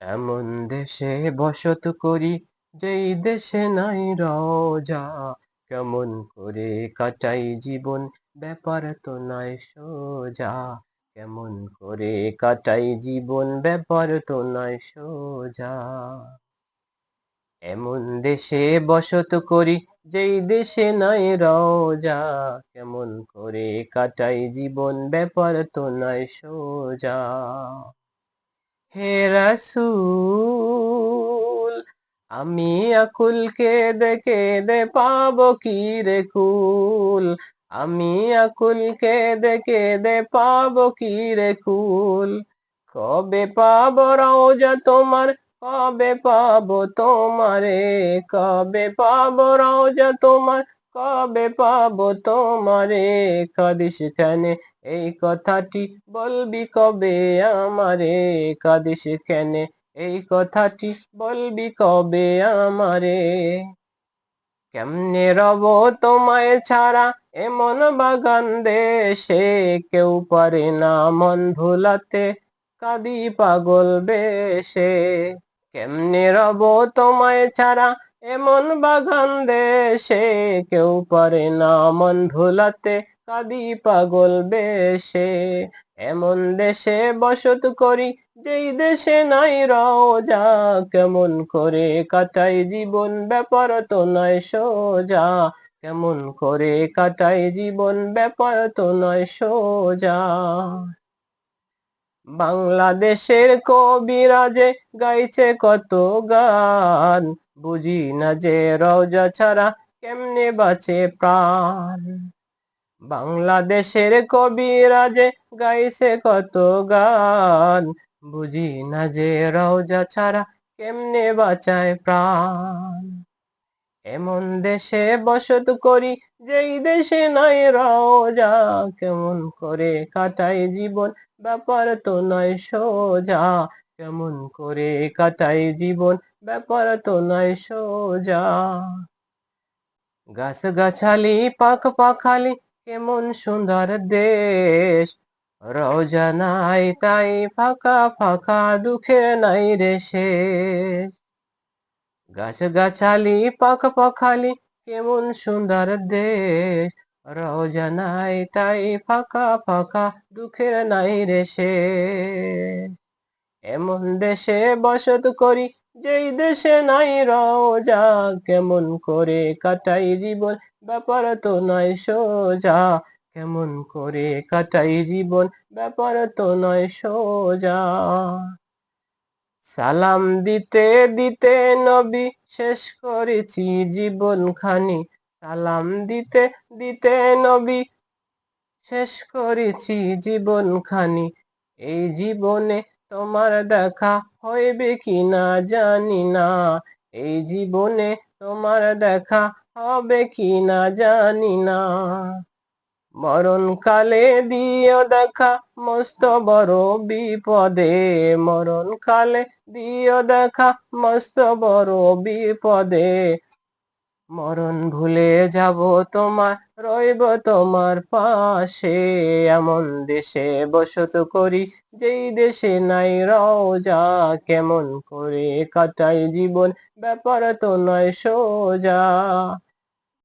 এমন দেশে বসত করি, যেই দেশে নাই রোজা কেমন করে কাটাই জীবন, ব্যাপার তো নাই সোজা। কেমন করে কাটাই জীবন, ব্যাপার তো নাই সোজা। এমন দেশে বসত করি, যেই দেশে নাই রোজা কেমন করে কাটাই জীবন, ব্যাপার তো নাই সোজা। হে রাসূল, আমি আকুলকে দেখে দে পাব কি রে কুল? আমি আকুলকে দেখে দে পাব কি রে কুল? কবে পাবো রওজা তোমার, কবে পাবো তোমারে? কবে পাবো রওজা তোমার কবে পাবো তোমারে? কাদিস কেন? এই কথাটি বলবি কবে আমারে? কাদিস কেন? এই কথাটি বলবি কবে আমারে? কেমনে রব তোমায় ছাড়া এমন বাগান দেশে? কেউ পারে না মন ভুলাতে কাদি পাগল বেশে। কেমনে রব তোমায় ছাড়া এমন বাগান দেশে কেউ পারে না, মন ভুলাতে কাদি পাগল বেশে। এমন দেশে বসত করি, যেই দেশে নাই রোজা কেমন করে কাটাই জীবন, ব্যাপার তো নয় সোজা। কেমন করে কাটাই জীবন, ব্যাপার তো নয় সোজা। বাংলাদেশের কবিরাজে গাইছে কত গান। বুঝি না যে রওজা ছাড়া কেমনে বাঁচে প্রাণ। বাংলাদেশের কবিরাজে গাইছে কত গান। বুঝি না যে রওজা ছাড়া কেমনে বাঁচায় প্রাণ। এমন দেশে বসত করি যেই দেশে নাই রওজা, কেমন করে কাটাই জীবন? ব্যাপার তো নয় সোজা, কেমন করে কাটাই জীবন? ব্যাপার তো নয় সোজা। গাছ গাছালি পাখ পাখালি, কেমন সুন্দর দেশ? রোজা নাই তাই ফাঁকা ফাঁকা, দুঃখে নাই রে শেষ। গাছ গাছালি পাখ পাখালি কেমন সুন্দর দেশ। রোজা নাই, তাই ফাঁকা ফাঁকা দুঃখের নাই রে শেষ। এমন দেশে বসত করি, যেই দেশে নাই রোজা কেমন করে কাটাই জীবন, ব্যাপার তো নয় সোজা। কেমন করে কাটাই জীবন, ব্যাপার তো নয় সোজা। সালাম দিতে দিতে নবী শেষ করেছি জীবন খানি সালাম দিতে দিতে নবী শেষ করেছি জীবন খানি এই জীবনে তোমার দেখা হইবে কি না জানি না। এই জীবনে তোমার দেখা হবে কি না জানি না। মরণ কালে দিও দেখা, মস্ত বড় বিপদে। মরণ কালে দিও দেখা, মস্ত বড় বিপদে। মরণ ভুলে যাব তোমার, রইব তোমার পাশে। এমন দেশে বসত করি, যেই দেশে নাই রওজা। কেমন করে কাটাই জীবন, ব্যাপার তো নয় সোজা।